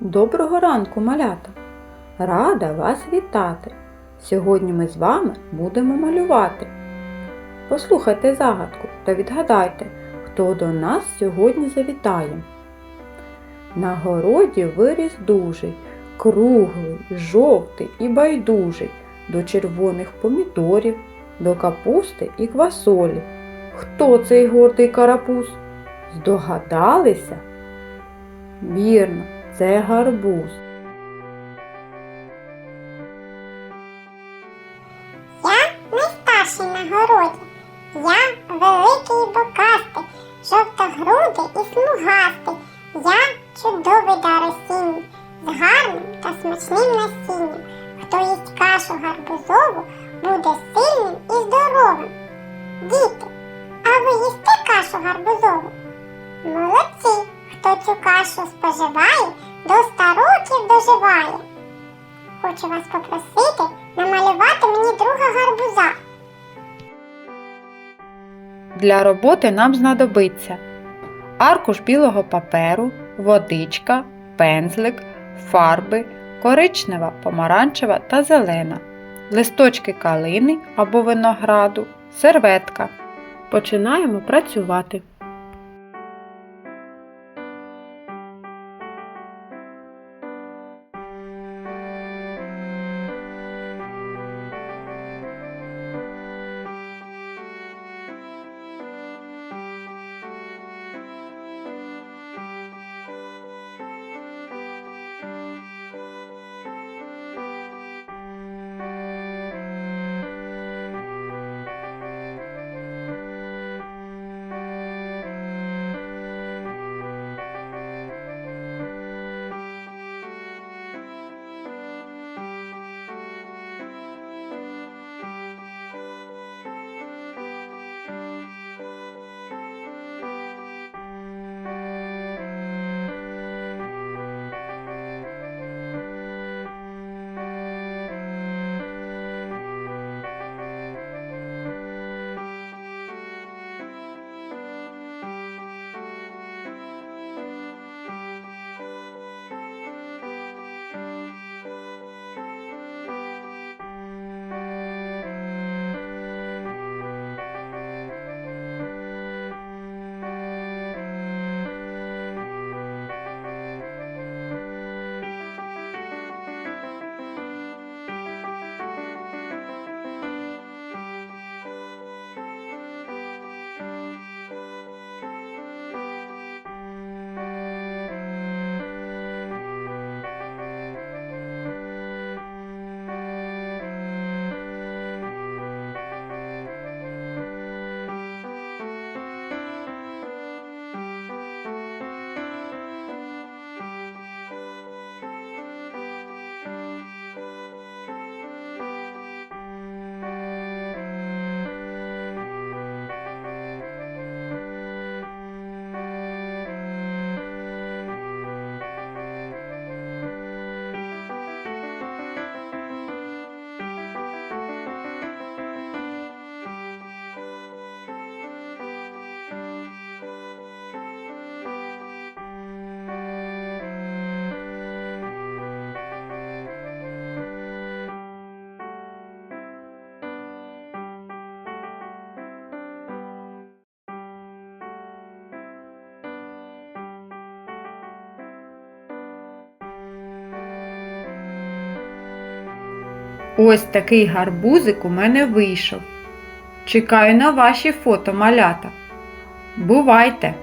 Доброго ранку, малята! Рада вас вітати! Сьогодні ми з вами будемо малювати. Послухайте загадку та відгадайте, хто до нас сьогодні завітає. На городі виріс дужий, круглий, жовтий і байдужий, до червоних помідорів, до капусти і квасолі. Хто цей гордий карапуз? Здогадалися? Вірно, це гарбуз. Я найстарший на городі. Я великий бокастий, жовтогрудий і смугастий. Я чудовий дар осінній, з гарним та смачним насінням. Хто їсть кашу гарбузову, буде сильним і здоровим. Діти, а ви їсте кашу гарбузову? Молодці, хто цю кашу споживає, до ста років доживає. Хочу вас попросити намалювати мені друга гарбуза. Для роботи нам знадобиться аркуш білого паперу, водичка, пензлик, фарби, коричнева, помаранчева та зелена, листочки калини або винограду, серветка. Починаємо працювати. Ось такий гарбузик у мене вийшов. Чекаю на ваші фото, малята. Бувайте!